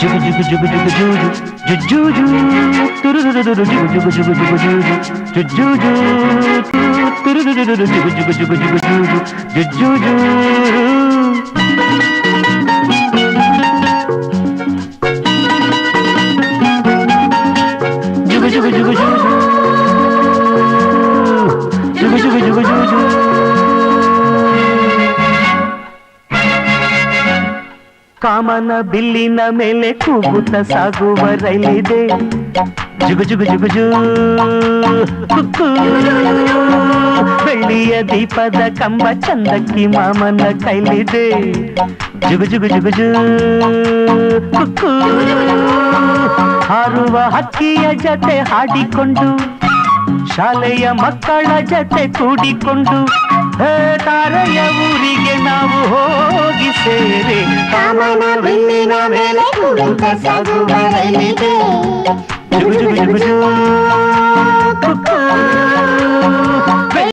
జుగు జుగు జుగు జుగు జూజు జుజూజు తురురురురు జుగు జుగు జుగు జుగు జూజు జుజూజు తురురురురు జుగు జుగు జుగు జుగు జూజు జుజూజు జుగు జుగు జుగు జూజు ಕಾಮನ ಬಿಲ್ಲಿನ ಮೇಲೆ ಕೂಗುತ್ತ ಸಾಗುವ ರೈಲಿದೆ ಜುಗು ಜುಗು ಜುಗು ಜೂ. ಬೆಳ್ಳಿಯ ದೀಪದ ಕಂಬ ಚಂದಕ್ಕಿ ಮಾಮನ ಕೈಲಿದೆ ಜುಗು ಜುಗು ಜುಗು ಜೂ. ಹಾರುವ ಹಕ್ಕಿಯ ಜತೆ ಹಾಡಿಕೊಂಡು, ಶಾಲೆಯ ಮಕ್ಕಳ ಜತೆ ಕೂಡಿಕೊಂಡು, ಹೇ మన వెళ్ళిన వేళకు ఎంత సగు మరలితే జుబు జుబు జుబు కుక్క